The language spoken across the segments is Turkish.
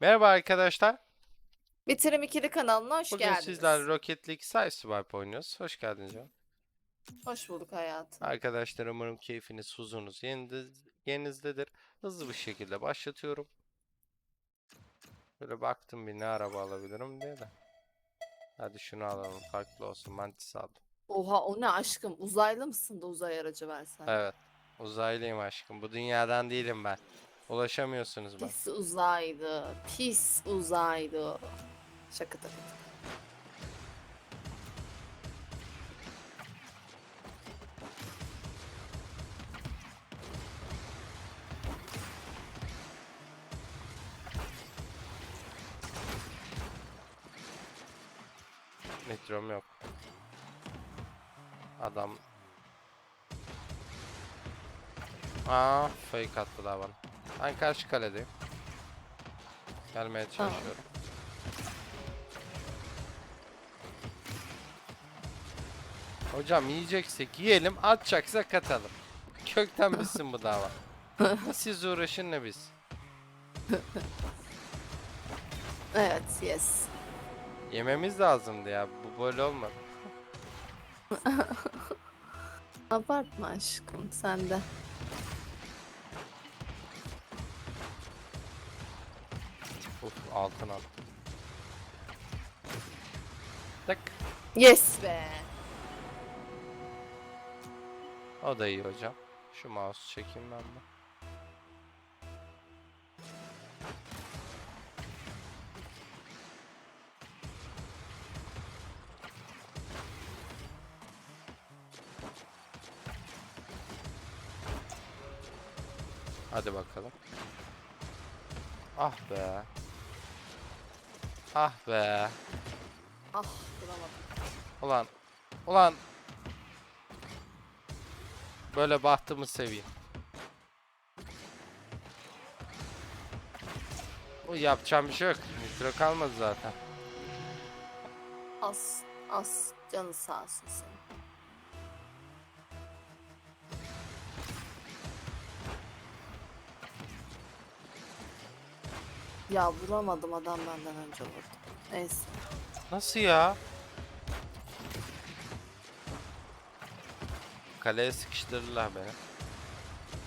Merhaba arkadaşlar. Bitirim ikili kanalına hoş Bugün geldiniz. sizlerle Rocket League Side Swipe oynuyoruz. Hoş geldiniz canım. Hoş bulduk hayatım. Arkadaşlar umarım keyfiniz, huzurunuz yerinde- yerinizdedir. Hızlı bir şekilde başlatıyorum. Böyle baktım bir ne araba alabilirim diye de. Hadi şunu alalım farklı olsun. Mantis aldım. Oha o ne aşkım uzaylı mısın da uzay aracı versen. Evet. Uzaylıyım aşkım. Bu dünyadan değilim ben. Ulaşamıyorsunuz bana. Pis uzaylı. Pis uzaylı. Şaka tabii. Nitrom yok. Adam Aa, fake attılar bana. Ben karşı kaledeyim. Gelmeye Tamam. çalışıyorum. Hocam yiyeceksek yiyelim, atacaksak atalım. Kökten bitsin bu dava. Siz uğraşın ne biz. Evet yes. Yememiz lazımdı ya. Bu böyle olmadı. Abartma aşkım sen de. Altın attım. Tık. Yes be. O da iyi hocam. Şu mouse çekeyim ben de. Hadi bakalım. Ah be. Ah be. Ah duramadım. Ulan. Ulan. Böyle bahtımı seveyim. Bu yapacağım bir şey yok. Nitro kalmadı zaten. Az az canı sağ olsun senin. Ya vuramadım adam benden önce vurdu. Neyse. Nasıl ya? Kaleye sıkıştırdılar beni.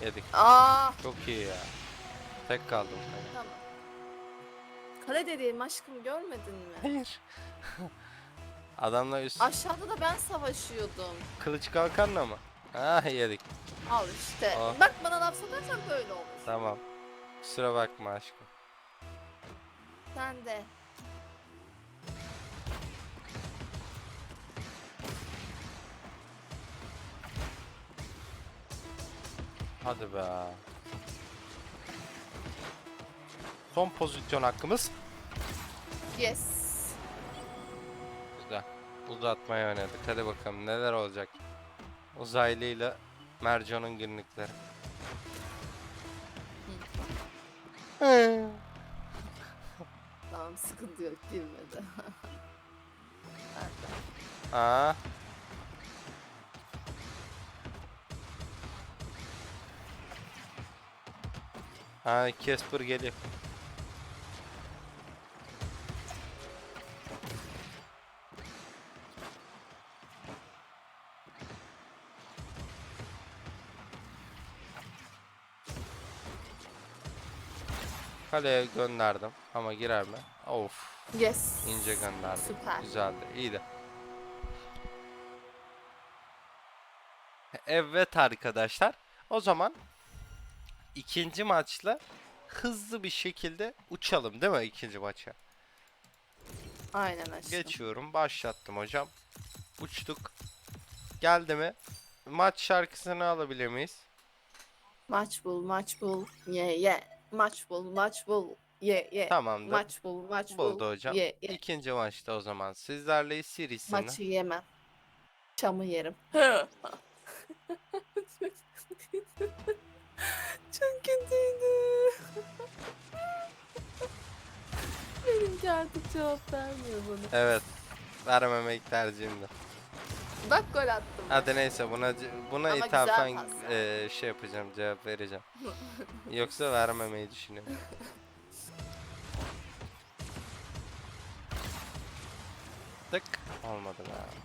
Yedik. Aa Çok iyi ya. Tek kaldım. tamam. Kale dediğim aşkım görmedin mi? Hayır. Adamla üst Aşağıda da ben savaşıyordum. kılıç kalkanla mı? Ha yedik. Al işte. Aa. Bak bana laf sokarsan böyle olur. Tamam. Kusura bakma aşkım. Sen de. Hadi be. Son pozisyon hakkımız. Yes. Güzel. Uzatmaya oynadık. Hadi bakalım neler olacak. Uzaylıyla Mercan'ın günlükleri. Tamam sıkıntı yok girmedi. Aa. Ha Casper geliyor. Kaleye gönderdim ama girer mi? Of Yes. ince gönderdim. Süper. Güzeldi iyiydi. Evet arkadaşlar. O zaman ikinci maçla hızlı bir şekilde uçalım değil mi ikinci maça? Aynen aşkım. Geçiyorum. Başlattım hocam. Uçtuk. Geldi mi? Maç şarkısını alabilir miyiz? Maç bul, maç bul. Ye ye. Maç bul, maç bul. Ye ye. Tamamdır. Maç bul, maç bul. Buldu hocam. Ye ye. İkinci maçta o zaman sizlerle serisini. Maçı yemem. Çamı yerim. Çok kötüydü. Benimki artık cevap vermiyor bana. Evet. Vermemek tercihimdi. Bak gol attım. Hadi neyse buna buna Ama ithafen e, şey yapacağım cevap vereceğim. Yoksa vermemeyi düşünüyorum. Tık olmadı be.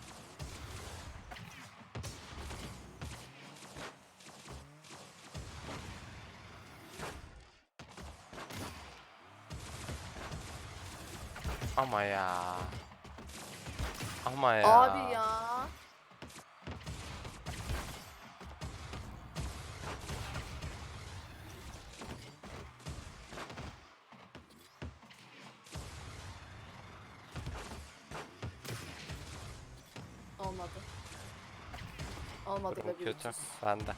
Ama ya. Ama ya. Abi ya. Olmadı Durum kötü. Brutus. Bende.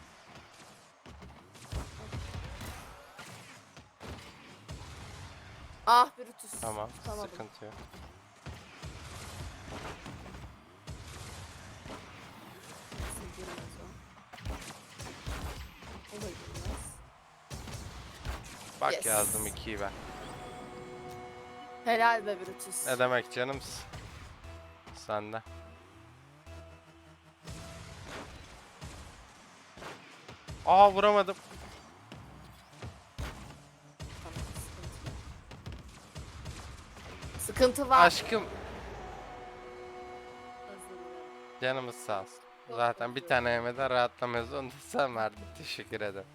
Ah Brutus. Tamam. Tutamadım. Sıkıntı yok. Nasıl girmez o? O da girmez. Bak Yes. yazdım 2'yi ben. Helal be Brutus. Ne demek canım? Sende. Aa vuramadım. Tamam, sıkıntı var. Aşkım canımız sağ olsun. Zaten bir tane yemeden rahatlamıyoruz. Onu da sen verdin. Teşekkür ederim.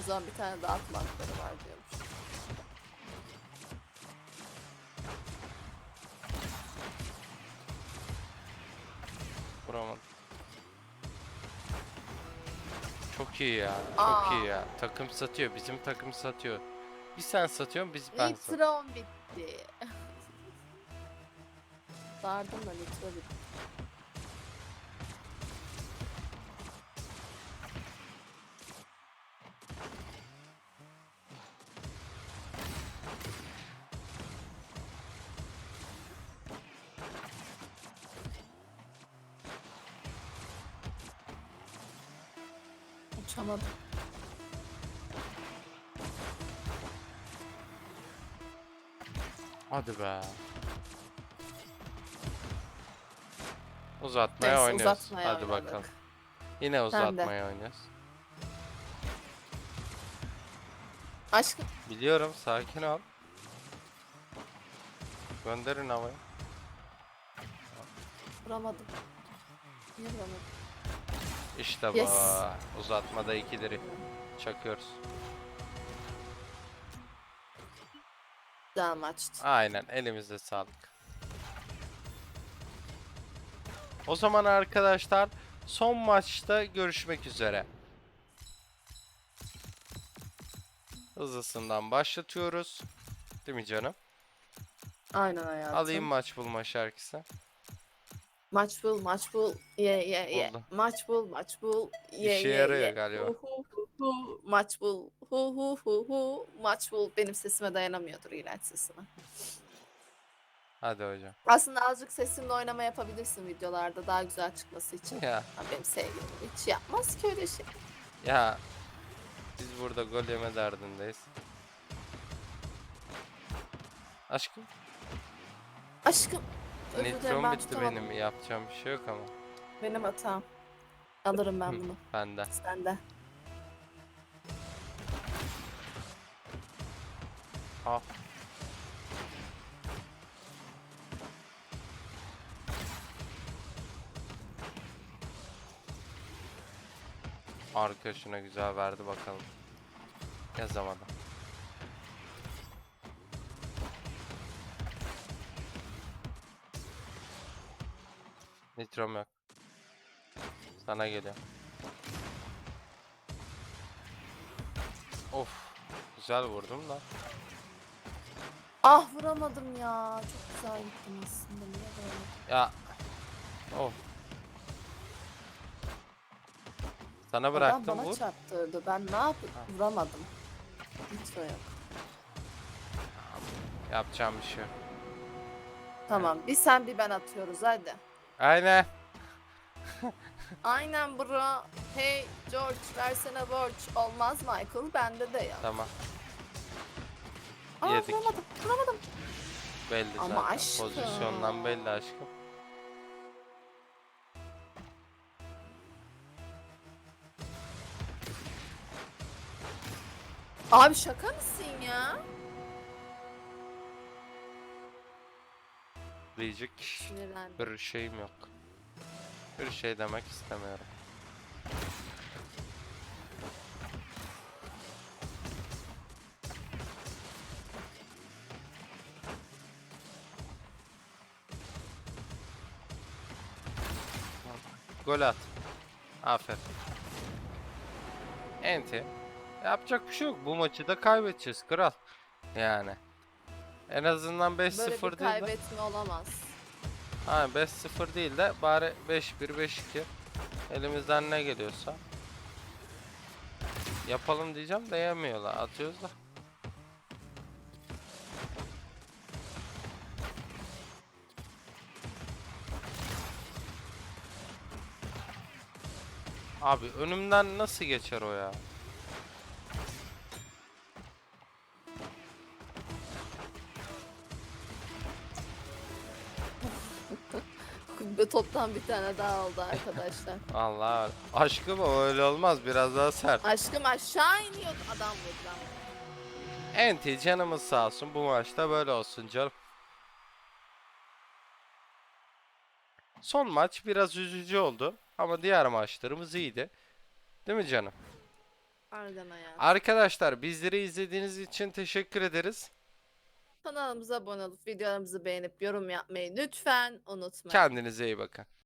O zaman bir tane daha atma hakları var diyormuş. Vuramadım. Çok iyi ya. Çok Aa. iyi ya. Takım satıyor. Bizim takım satıyor. Bir sen satıyorsun, biz ben satıyorum. Nitron bitti. Sardım da nitro bitti. Uçamadım. Hadi be. Uzatmaya Neyse, oynuyoruz. uzatmaya Hadi oynadık. bakalım. Yine uzatmaya oynuyoruz. Aşkım Biliyorum, sakin ol. Gönderin havaya. vuramadım. Niye vuramadım? İşte bu. Yes. Uzatmada ikileri çakıyoruz. Güzel maçtı. Aynen elimizde sağlık. O zaman arkadaşlar son maçta görüşmek üzere. Hızlısından başlatıyoruz. Değil mi canım? Aynen hayatım. Alayım maç bulma şarkısı. Maç bul, maç bul. Ye ye ye. Buldum. Maç bul, maç bul. Ye İşe ye yarıyor ye. galiba. Hu hu hu hu. Maç bul. Hu hu hu hu. Maç bul. Benim sesime dayanamıyordur iğrenç sesime. Hadi hocam. Aslında azıcık sesimle oynama yapabilirsin videolarda daha güzel çıkması için. Ya Ha, benim sevgilim hiç yapmaz ki öyle şey. ya biz burada gol yeme derdindeyiz. Aşkım Aşkım. Özür dilerim nitrom ben bitti tutamadım. benim yapacağım bir şey yok ama. Benim hatam. Alırım ben bunu. Bende. Sende. Ah. Arkadaşına güzel verdi bakalım. Yazamadım. Nitrom yok. Sana geliyor. Of. Güzel vurdum da. Ah vuramadım ya. Çok güzel gittim aslında. Böyle? Ya. Of. Sana Adam bıraktım bana vur. çarptırdı. Ben ne yapayım? Ha. Vuramadım. Nitro yok. Yapacağım bir şey yok. Tamam. Bir sen bir ben atıyoruz hadi. Aynen. Aynen bro. Hey George versene borç. Olmaz Michael bende de ya. Tamam. Aa yedik. vuramadım. Vuramadım. Belli Ama zaten. aşkım. Pozisyondan belli aşkım. Abi şaka mısın diyecek Sinirlendim. bir şeyim yok. Bir şey demek istemiyorum. Gol at. Aferin. Enti. Yapacak bir şey yok. Bu maçı da kaybedeceğiz kral. Yani. En azından 5-0 Böyle bir değil de. kaybetme olamaz. Ha 5-0 değil de bari 5-1 5-2 elimizden ne geliyorsa yapalım diyeceğim de yemiyorlar atıyoruz da. Abi önümden nasıl geçer o ya? Toptan bir tane daha oldu arkadaşlar. Allah aşkım o öyle olmaz biraz daha sert. Aşkım aşağı iniyordu adam vurdu ama. Enti canımız sağ olsun bu maçta böyle olsun canım. Son maç biraz üzücü oldu ama diğer maçlarımız iyiydi. Değil mi canım? Pardon hayatım. Arkadaşlar bizleri izlediğiniz için teşekkür ederiz. Kanalımıza abone olup videolarımızı beğenip yorum yapmayı lütfen unutmayın. Kendinize iyi bakın.